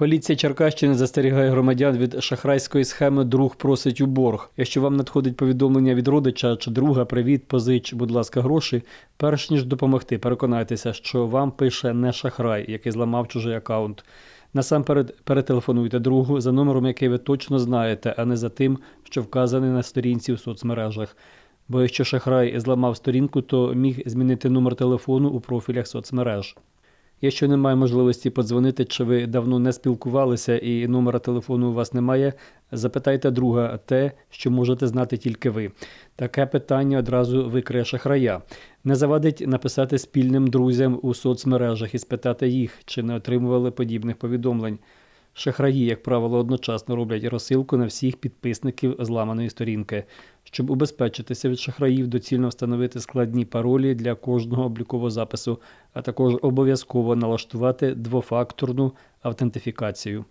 Поліція Черкащини застерігає громадян від шахрайської схеми Друг просить у борг. Якщо вам надходить повідомлення від родича чи друга, привіт, позич, будь ласка, гроші. Перш ніж допомогти, переконайтеся, що вам пише не шахрай, який зламав чужий аккаунт. Насамперед перетелефонуйте другу за номером, який ви точно знаєте, а не за тим, що вказаний на сторінці в соцмережах. Бо якщо шахрай зламав сторінку, то міг змінити номер телефону у профілях соцмереж. Якщо немає можливості подзвонити, чи ви давно не спілкувалися і номера телефону у вас немає, запитайте друга те, що можете знати тільки ви. Таке питання одразу викриє шахрая. Не завадить написати спільним друзям у соцмережах і спитати їх, чи не отримували подібних повідомлень. Шахраї, як правило, одночасно роблять розсилку на всіх підписників зламаної сторінки. Щоб убезпечитися від шахраїв, доцільно встановити складні паролі для кожного облікового запису, а також обов'язково налаштувати двофакторну автентифікацію.